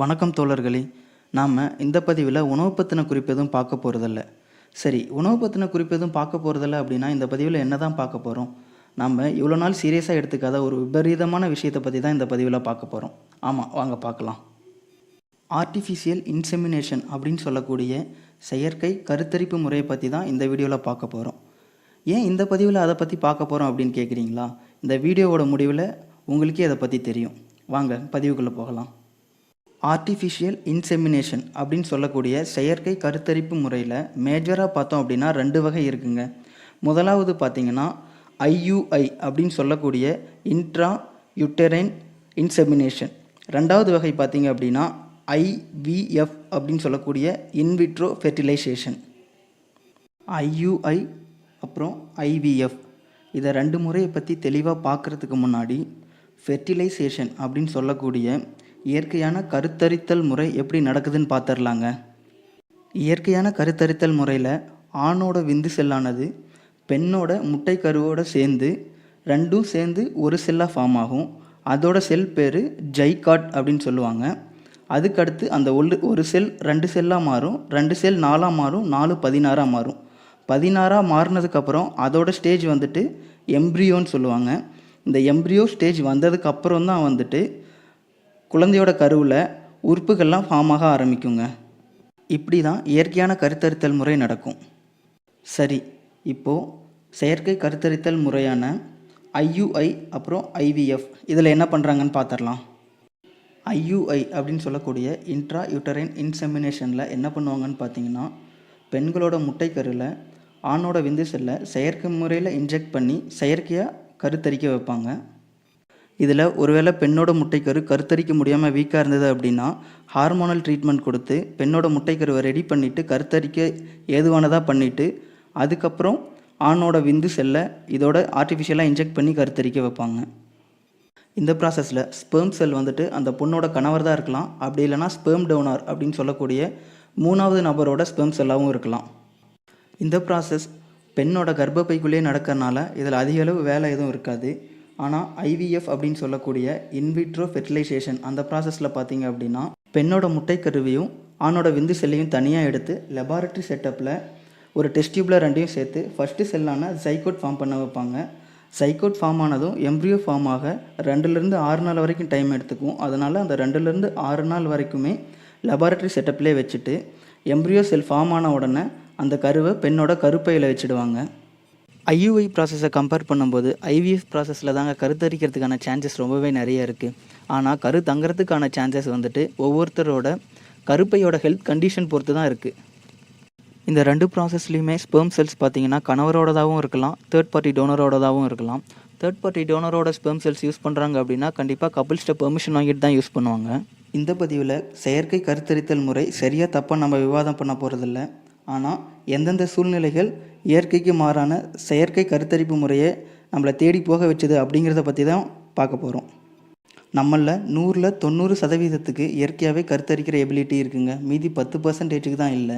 வணக்கம் தோழர்களே. நாம் இந்த பதிவில் உணவு பற்றின குறிப்பு எதுவும் பார்க்க போகிறதில்ல சரி உணவு பற்றின குறிப்பு எதுவும் பார்க்க போகிறதில்ல அப்படின்னா இந்த பதிவில் என்ன தான் பார்க்க போகிறோம் நம்ம இவ்வளோ நாள் சீரியஸாக எடுத்துக்காத ஒரு விபரீதமான விஷயத்தை பற்றி தான் இந்த பதிவில் பார்க்க போகிறோம் ஆமாம் வாங்க பார்க்கலாம். ஆர்டிஃபிஷியல் இன்செமினேஷன் அப்படின்னு சொல்லக்கூடிய செயற்கை கருத்தரிப்பு முறையை பற்றி தான் இந்த வீடியோவில் பார்க்க போகிறோம் ஏன் இந்த பதிவில் அதை பற்றி பார்க்க போகிறோம் அப்படின்னு கேட்குறீங்களா இந்த வீடியோவோட முடிவில் உங்களுக்கே அதை பற்றி தெரியும். வாங்க பதிவுக்குள்ளே போகலாம். ஆர்டிஃபிஷியல் இன்செமினேஷன் அப்படின்னு சொல்லக்கூடிய செயற்கை கருத்தரிப்பு முறையில் மேஜராக பார்த்தோம் அப்படின்னா ரெண்டு வகை இருக்குங்க. முதலாவது பார்த்தீங்கன்னா ஐயுஐ அப்படின்னு சொல்லக்கூடிய இன்ட்ரா யுட்டரைன் இன்செமினேஷன் ரெண்டாவது வகை பார்த்திங்க அப்படின்னா ஐவிஎஃப் அப்படின்னு சொல்லக்கூடிய இன்விட்ரோ ஃபெர்டிலைசேஷன் ஐயுஐ அப்புறம் ஐவிஎஃப் இதை ரெண்டு முறையை பற்றி தெளிவாக பார்க்குறதுக்கு முன்னாடி ஃபெர்டிலைசேஷன் அப்படின்னு சொல்லக்கூடிய இயற்கையான கருத்தரித்தல் முறை எப்படி நடக்குதுன்னு பார்த்துடலாங்க இயற்கையான கருத்தரித்தல் முறையில் ஆணோட விந்து செல்லானது பெண்ணோட முட்டை கருவோட சேர்ந்து ரெண்டும் சேர்ந்து ஒரு செல்லாக ஃபார்ம் ஆகும். அதோட செல் பேர் ஜைகாட் அப்படின்னு சொல்லுவாங்க. அதுக்கடுத்து அந்த ஒரு ஒரு செல் ரெண்டு செல்லாக மாறும் ரெண்டு செல் நாலாக மாறும் நாலு பதினாறாக மாறும். பதினாறாக மாறினதுக்கப்புறம் அதோட ஸ்டேஜ் வந்துட்டு எம்ப்ரியோன்னு சொல்லுவாங்க. இந்த எம்ப்ரியோ ஸ்டேஜ் வந்ததுக்கப்புறம் தான் வந்துட்டு குழந்தையோட கருவில் உறுப்புகள்லாம் ஃபார்ம் ஆக ஆரம்பிக்குங்க. இப்படி தான் இயற்கையான கருத்தரித்தல் முறை நடக்கும். சரி இப்போது செயற்கை கருத்தரித்தல் முறையான ஐயுஐ அப்புறம் ஐவிஎஃப் இதில் என்ன பண்ணுறாங்கன்னு பார்த்துடலாம் ஐயுஐ அப்படின்னு சொல்லக்கூடிய இன்ட்ரா யூட்டரைன் இன்செமினேஷனில் என்ன பண்ணுவாங்கன்னு பார்த்தீங்கன்னா பெண்களோட முட்டைக்கருவில் ஆணோட விந்து செல்லை செயற்கை முறையில் இன்ஜெக்ட் பண்ணி செயற்கையாக கருத்தரிக்க வைப்பாங்க. இதில் ஒருவேளை பெண்ணோட முட்டைக்கரு கருத்தரிக்க முடியாமல் வீக்காக இருந்தது அப்படின்னா ஹார்மோனல் ட்ரீட்மெண்ட் கொடுத்து பெண்ணோட முட்டைக்கருவை ரெடி பண்ணிவிட்டு கருத்தரிக்க ஏதுவானதாக பண்ணிவிட்டு அதுக்கப்புறம் ஆணோட விந்து செல்லை இதோட ஆர்டிஃபிஷியலாக இன்ஜெக்ட் பண்ணி கருத்தரிக்க வைப்பாங்க. இந்த ப்ராசஸில் ஸ்பெர்ம் செல் வந்துட்டு அந்த பொண்ணோட கணவர் தான் இருக்கலாம். அப்படி இல்லைனா ஸ்பெர்ம் டோனார் அப்படின்னு சொல்லக்கூடிய மூணாவது நபரோட ஸ்பெர்ம் செல்லாகவும் இருக்கலாம். இந்த ப்ராசஸ் பெண்ணோட கர்ப்பப்பைக்குள்ளேயே நடக்கிறனால இதில் அதிக அளவு வேலை எதுவும் இருக்காது. ஆனால் ஐவிஎஃப் அப்படின்னு சொல்லக்கூடிய இன்விட்ரோ ஃபெர்டிலைசேஷன் அந்த ப்ராசஸில் பார்த்தீங்க அப்படின்னா பெண்ணோட முட்டைக்கருவையும் ஆணோட விந்து செல்லையும் தனியாக எடுத்து லெபார்ட்டரி செட்டப்பில் ஒரு டெஸ்டியூபில் ரெண்டையும் சேர்த்து ஃபஸ்ட்டு செல்லான ஜைகோட் ஃபார்ம் பண்ண வைப்பாங்க. சைக்கோட் ஃபார்ம் ஆனதும் எம்ப்ரியோ ஃபார்ம் ஆக ரெண்டுலேருந்து ஆறு நாள் வரைக்கும் டைம் எடுத்துக்கும் அதனால் அந்த ரெண்டுலேருந்து ஆறு நாள் வரைக்குமே லெபார்ட்டரி செட்டப்லேயே வச்சுட்டு எம்ப்ரியோ செல் ஃபார்ம் ஆன உடனே அந்த கருவை பெண்ணோட கருப்பையில் வச்சுடுவாங்க. ஐயுஐ ப்ராசஸை கம்பேர் பண்ணும்போது ஐவிஎஃப் ப்ராசஸில் தாங்க கருத்தரிக்கிறதுக்கான சான்சஸ் ரொம்பவே நிறைய இருக்குது ஆனால் கரு தங்குறதுக்கான சான்சஸ் வந்துட்டு ஒவ்வொருத்தரோட கருப்பையோட ஹெல்த் கண்டிஷன் பொறுத்து தான் இருக்குது இந்த ரெண்டு ப்ராசஸ்லையுமே ஸ்பெர்ம் செல்ஸ் பார்த்தீங்கன்னா கணவரோடதாகவும் இருக்கலாம் தேர்ட் பார்ட்டி டோனரோடதாகவும் இருக்கலாம். தேர்ட் பார்ட்டி டோனரோட ஸ்பெர்ம் செல்ஸ் யூஸ் பண்ணுறாங்க அப்படின்னா கண்டிப்பாக கபிள்ஸ்ட்ட பெர்மிஷன் வாங்கிட்டு தான் யூஸ் பண்ணுவாங்க. இந்த பதிவில் செயற்கை கருத்தரித்தல் முறை சரியாக தப்பாக நம்ம விவாதம் பண்ண போகிறதில்ல ஆனால் எந்தெந்த சூழ்நிலைகள் இயற்கைக்கு மாறான செயற்கை கருத்தரிப்பு முறையை நம்மளை தேடி போக வச்சுது அப்படிங்கிறத பற்றி தான் பார்க்க போகிறோம் நம்மளில் நூறில் தொண்ணூறு சதவீதத்துக்கு இயற்கையாகவே கருத்தரிக்கிற எபிலிட்டி இருக்குங்க. மீதி பத்து பர்சன்டேஜுக்கு தான் இல்லை.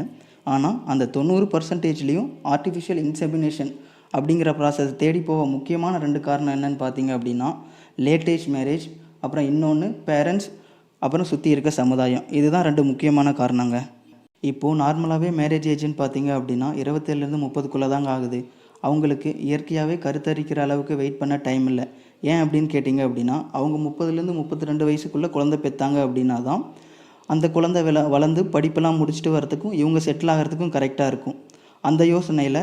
ஆனால் அந்த தொண்ணூறு பர்சன்டேஜ்லேயும் ஆர்டிஃபிஷியல் இன்செமினேஷன் அப்படிங்கிற ப்ராசஸ் தேடி போக முக்கியமான ரெண்டு காரணம் என்னன்னு பார்த்தீங்க அப்படின்னா லேட்டேஜ் மேரேஜ் அப்புறம் இன்னொன்று பேரண்ட்ஸ் அப்புறம் சுற்றி இருக்க சமுதாயம். இதுதான் ரெண்டு முக்கியமான காரணங்க. இப்போது நார்மலாகவே மேரேஜ் ஏஜ்னு பார்த்தீங்க அப்படின்னா இருபத்தேழுலேருந்து முப்பதுக்குள்ளே தாங்க ஆகுது. அவங்களுக்கு இயற்கையாகவே கருத்தரிக்கிற அளவுக்கு வெயிட் பண்ண டைம் இல்லை. ஏன் அப்படின்னு கேட்டிங்க அப்படின்னா அவங்க முப்பதுலேருந்து முப்பத்தி ரெண்டு வயசுக்குள்ளே குழந்தை பெற்றாங்க அப்படின்னா தான் அந்த குழந்தை விள வளர்ந்து படிப்பெல்லாம் முடிச்சுட்டு வரதுக்கும் இவங்க செட்டில் ஆகிறதுக்கும் கரெக்டாக இருக்கும். அந்த யோசனையில்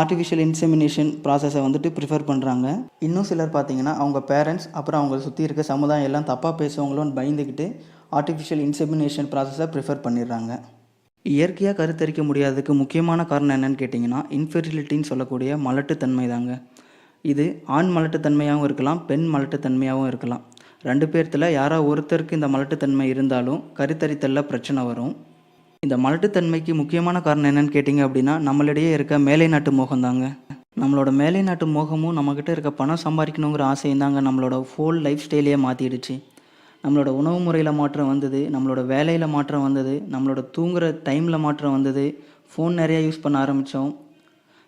ஆர்டிஃபிஷியல் இன்செமினேஷன் ப்ராசஸை வந்துட்டு ப்ரிஃபர் பண்ணுறாங்க இன்னும் சிலர் பார்த்தீங்கன்னா அவங்க பேரண்ட்ஸ் அப்புறம் அவங்க சுற்றி இருக்க சமுதாயம் எல்லாம் தப்பாக பேசுவாங்களோன்னு பயந்துக்கிட்டு ஆர்டிஃபிஷியல் இன்செமினேஷன் ப்ராசஸை ப்ரிஃபர் பண்ணிடுறாங்க. இயற்கையாக கருத்தரிக்க முடியாததுக்கு முக்கியமான காரணம் என்னன்னு கேட்டிங்கன்னா இன்ஃபெர்டிலிட்டின்னு சொல்லக்கூடிய மலட்டுத்தன்மை தாங்க இது ஆண் மலட்டுத்தன்மையாகவும் இருக்கலாம் பெண் மலட்டுத்தன்மையாகவும் இருக்கலாம். ரெண்டு பேர்த்தில் யாரோ ஒருத்தருக்கு இந்த மலட்டுத்தன்மை இருந்தாலும் கருத்தரித்தலில் பிரச்சனை வரும். இந்த மலட்டுத்தன்மைக்கு முக்கியமான காரணம் என்னன்னு கேட்டிங்க அப்படின்னா நம்மளிடையே இருக்க மேலை நாட்டு மோகம் தாங்க நம்மளோட மேலை நாட்டு மோகமும் நம்மக்கிட்ட இருக்க பணம் சம்பாதிக்கணுங்கிற ஆசையும் தாங்க நம்மளோட ஃபோல் லைஃப் ஸ்டைலையே மாற்றிடுச்சு நம்மளோட உணவு முறையில் மாற்றம் வந்தது நம்மளோட வேலையில் மாற்றம் வந்தது நம்மளோட தூங்குற டைமில் மாற்றம் வந்தது ஃபோன் நிறையா யூஸ் பண்ண ஆரம்பித்தோம்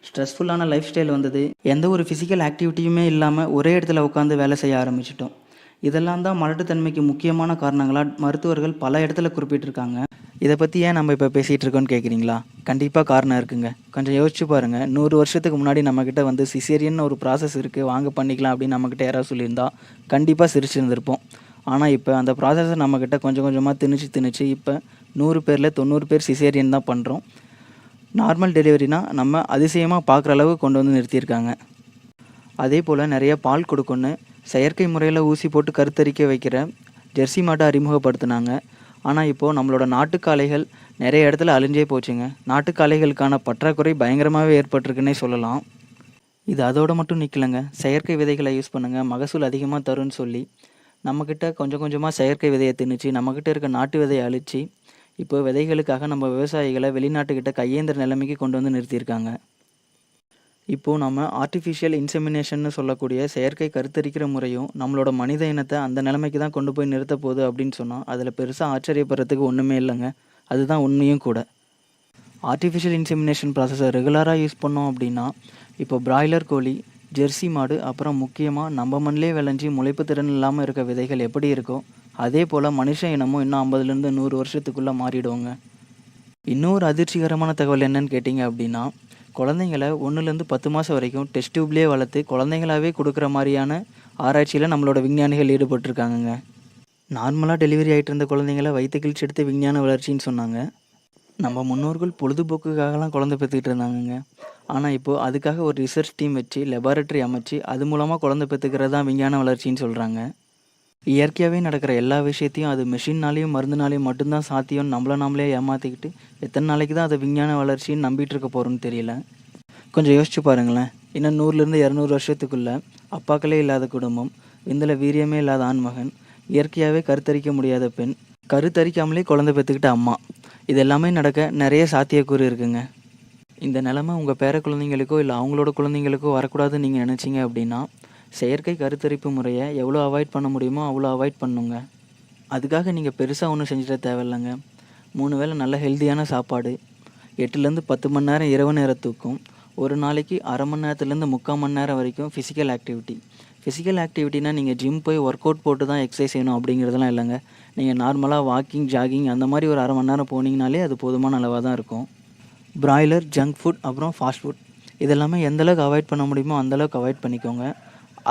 ஸ்ட்ரெஸ்ஃபுல்லான லைஃப் ஸ்டைல் வந்தது. எந்த ஒரு ஃபிசிக்கல் ஆக்டிவிட்டியுமே இல்லாமல் ஒரே இடத்துல உட்காந்து வேலை செய்ய ஆரம்பிச்சிட்டோம். இதெல்லாம் தான் மலட்டுத்தன்மைக்கு முக்கியமான காரணங்களாக மருத்துவர்கள் பல இடத்துல குறிப்பிட்டிருக்காங்க. இதை பற்றி ஏன் நம்ம இப்போ பேசிகிட்டு இருக்கோம்னு கேட்குறீங்களா கண்டிப்பாக காரணம் இருக்குங்க. கொஞ்சம் யோசிச்சு பாருங்கள் நூறு வருஷத்துக்கு முன்னாடி நம்மக்கிட்ட வந்து சிசேரியன் ஒரு ப்ராசஸ் இருக்குது வாங்க பண்ணிக்கலாம் அப்படின்னு நம்மக்கிட்ட யாராவது சொல்லியிருந்தா கண்டிப்பாக சிரிச்சிருந்திருப்போம். ஆனால் இப்போ அந்த ப்ராசஸை நம்மக்கிட்ட கொஞ்சம் கொஞ்சமாக திணிச்சு திணிச்சு இப்போ நூறு பேரில் தொண்ணூறு பேர் சிசேரியன் தான் பண்ணுறோம் நார்மல் டெலிவரினா நம்ம அதிசயமாக பார்க்குற அளவு கொண்டு வந்து நிறுத்தியிருக்காங்க. அதே போல் நிறைய பால் கொடுக்குன்னு செயற்கை முறையில் ஊசி போட்டு கருத்தரிக்க வைக்கிற ஜெர்சி மாட்டை அறிமுகப்படுத்தினாங்க. ஆனால் இப்போது நம்மளோட நாட்டுக்காலைகள் நிறைய இடத்துல அழிஞ்சே போச்சுங்க. நாட்டுக்காலைகளுக்கான பற்றாக்குறை பயங்கரமாகவே ஏற்பட்டிருக்குன்னே சொல்லலாம். இது அதோடு மட்டும் நிற்கலைங்க செயற்கை விதைகளை யூஸ் பண்ணுங்கள் மகசூல் அதிகமாக தரும்னு சொல்லி நம்மக்கிட்ட கொஞ்சம் கொஞ்சமாக செயற்கை விதையை திணிச்சு நம்மக்கிட்ட இருக்க நாட்டு விதையை அழித்து இப்போ விதைகளுக்காக நம்ம விவசாயிகளை வெளிநாட்டுக்கிட்ட கையேந்திர நிலைமைக்கு கொண்டு வந்து நிறுத்தியிருக்காங்க. இப்போது நம்ம ஆர்டிஃபிஷியல் இன்செமினேஷன்னு சொல்லக்கூடிய செயற்கை கருத்தரிக்கிற முறையும் நம்மளோட மனித இனத்தை அந்த நிலைமைக்கு தான் கொண்டு போய் நிறுத்த போகுது அப்படின்னு சொன்னால் அதில் பெருசாக ஆச்சரியப்படுறதுக்கு ஒன்றுமே இல்லைங்க. அதுதான் உண்மையும் கூட. ஆர்டிஃபிஷியல் இன்செமினேஷன் ப்ராசஸை ரெகுலராக யூஸ் பண்ணோம் அப்படின்னா இப்போ பிராய்லர் கோழி ஜெர்சி மாடு அப்புறம் முக்கியமாக நம்ம மண்ணிலே விளைஞ்சி முளைப்பு திறன் இல்லாமல் இருக்க விதைகள் எப்படி இருக்கோ அதே போல் மனுஷ இனமும் இன்னும் ஐம்பதுலேருந்து நூறு வருஷத்துக்குள்ளே மாறிடுவோங்க. இன்னொரு அதிர்ச்சிகரமான தகவல் என்னன்னு கேட்டிங்க அப்படின்னா குழந்தைங்கள ஒன்றுலேருந்து பத்து மாதம் வரைக்கும் டெஸ்ட் டியூப்லேயே வளர்த்து குழந்தைங்களாவே கொடுக்குற மாதிரியான ஆராய்ச்சியில் நம்மளோட விஞ்ஞானிகள் ஈடுபட்டிருக்காங்கங்க. நார்மலாக டெலிவரி ஆகிட்டு இருந்த குழந்தைங்கள வயிற்று கிழிச்சு எடுத்து விஞ்ஞான வளர்ச்சின்னு சொன்னாங்க. நம்ம முன்னோர்கள் பொழுதுபோக்குக்காகலாம் குழந்தை பெற்றுக்கிட்டு இருந்தாங்கங்க. ஆனால் இப்போது அதுக்காக ஒரு ரிசர்ச் டீம் வச்சு லெபார்ட்டரி அமைச்சு அது மூலமாக குழந்தை பெற்றுக்கிறது தான் விஞ்ஞான வளர்ச்சின்னு சொல்கிறாங்க இயற்கையாகவே நடக்கிற எல்லா விஷயத்தையும் அது மிஷின்னாலேயும் மருந்துனாலேயும் மட்டும்தான் சாத்தியம்னு நம்மள நாமளே ஏமாற்றிக்கிட்டு எத்தனை நாளைக்கு தான் அதை விஞ்ஞான வளர்ச்சின்னு நம்பிட்டு இருக்க போகிறோன்னு தெரியல. கொஞ்சம் யோசிச்சு பாருங்களேன். இன்னும் நூறுலேருந்து இரநூறு வருஷத்துக்குள்ளே அப்பாக்களே இல்லாத குடும்பம் விந்தில் வீரியமே இல்லாத ஆண்மகன் இயற்கையாகவே கருத்தரிக்க முடியாத பெண் கருத்தரிக்காமலே குழந்தை பெற்றுக்கிட்ட அம்மா. இது எல்லாமே நடக்க நிறைய சாத்தியக்கூறு இருக்குங்க. இந்த நிலமை உங்கள் பேர குழந்தைங்களுக்கோ இல்லை அவங்களோட குழந்தைங்களுக்கோ வரக்கூடாதுன்னு நீங்கள் நினச்சிங்க அப்படின்னா செயற்கை கருத்தரிப்பு முறையை எவ்வளோ அவாய்ட் பண்ண முடியுமோ அவ்வளோ அவாய்ட் பண்ணுங்க. அதுக்காக நீங்கள் பெருசாக ஒன்றும் செஞ்சிட தேவையில்லைங்க. மூணு வேளை நல்ல ஹெல்த்தியான சாப்பாடு எட்டுலேருந்து பத்து மணி நேரம் இரவு நேரத்துக்கும் ஒரு நாளைக்கு அரை மணி நேரத்துலேருந்து முக்கால் மணி நேரம் வரைக்கும் ஃபிசிக்கல் ஆக்டிவிட்டி ஃபிசிக்கல் ஆக்டிவிட்டினா நீங்கள் ஜிம் போய் ஒர்க் அவுட் போட்டு தான் எக்ஸசைஸ் செய்யணும் அப்படிங்கிறதெல்லாம் இல்லைங்க. நீங்கள் நார்மலாக வாக்கிங் ஜாகிங் அந்த மாதிரி ஒரு அரை மணி நேரம் போனீங்கனாலே அது போதுமான அளவாக தான் இருக்கும். பிராய்லர் ஜங்க் ஃபுட் அப்புறம் ஃபாஸ்ட் ஃபுட் இதெல்லாமே எந்த அளவுக்கு அவாய்ட் பண்ண முடியுமோ அந்த அளவுக்கு அவாய்ட் பண்ணிக்கோங்க.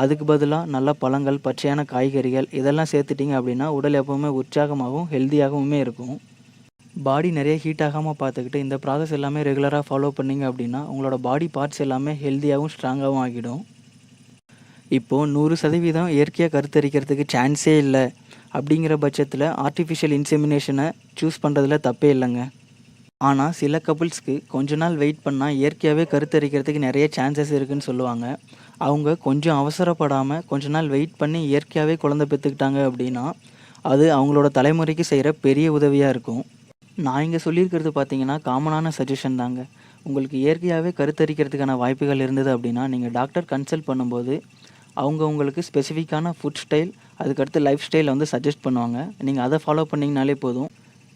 அதுக்கு பதிலாக நல்ல பழங்கள் பச்சையான காய்கறிகள் இதெல்லாம் சேர்த்துட்டிங்க அப்படின்னா உடல் எப்போவுமே உற்சாகமாகவும் ஹெல்த்தியாகவுமே இருக்கும். பாடி நிறைய ஹீட் ஆகாமல் பார்த்துக்கிட்டு இந்த ப்ராசஸ் எல்லாமே ரெகுலராக ஃபாலோ பண்ணிங்க அப்படின்னா உங்களோட பாடி பார்ட்ஸ் எல்லாமே ஹெல்த்தியாகவும் ஸ்ட்ராங்காகவும் ஆகிடும். இப்போது நூறு சதவீதம் இயற்கையாக கருத்தரிக்கிறதுக்கு சான்ஸே இல்லை. அப்படிங்கிற பட்சத்தில் ஆர்டிஃபிஷியல் இன்செமினேஷனை சூஸ் பண்ணுறதுல தப்பே இல்லைங்க. ஆனால் சில கப்புள்ஸ்க்கு கொஞ்ச நாள் வெயிட் பண்ணால் இயற்கையாகவே கருத்தரிக்கிறதுக்கு நிறைய சான்சஸ் இருக்குன்னு சொல்லுவாங்க. அவங்க கொஞ்சம் அவசரப்படாமல் கொஞ்ச நாள் வெயிட் பண்ணி இயற்கையாகவே குழந்தை பெற்றுக்கிட்டாங்க அப்படின்னா அது அவங்களோட தலைமுறைக்கு செய்கிற பெரிய உதவியாக இருக்கும். நான் இங்கே சொல்லியிருக்கிறது பார்த்தீங்கன்னா காமனான சஜஷன் தாங்க. உங்களுக்கு இயற்கையாகவே கருத்தரிக்கிறதுக்கான வாய்ப்புகள் இருந்தது அப்படின்னா நீங்கள் டாக்டர் கன்சல்ட் பண்ணும்போது அவங்கவுங்களுக்கு ஸ்பெசிஃபிக்கான ஃபுட் ஸ்டைல் அதுக்கடுத்து லைஃப் ஸ்டைலை வந்து சஜஸ்ட் பண்ணுவாங்க. நீங்கள் அதை ஃபாலோ பண்ணிங்கனாலே போதும்.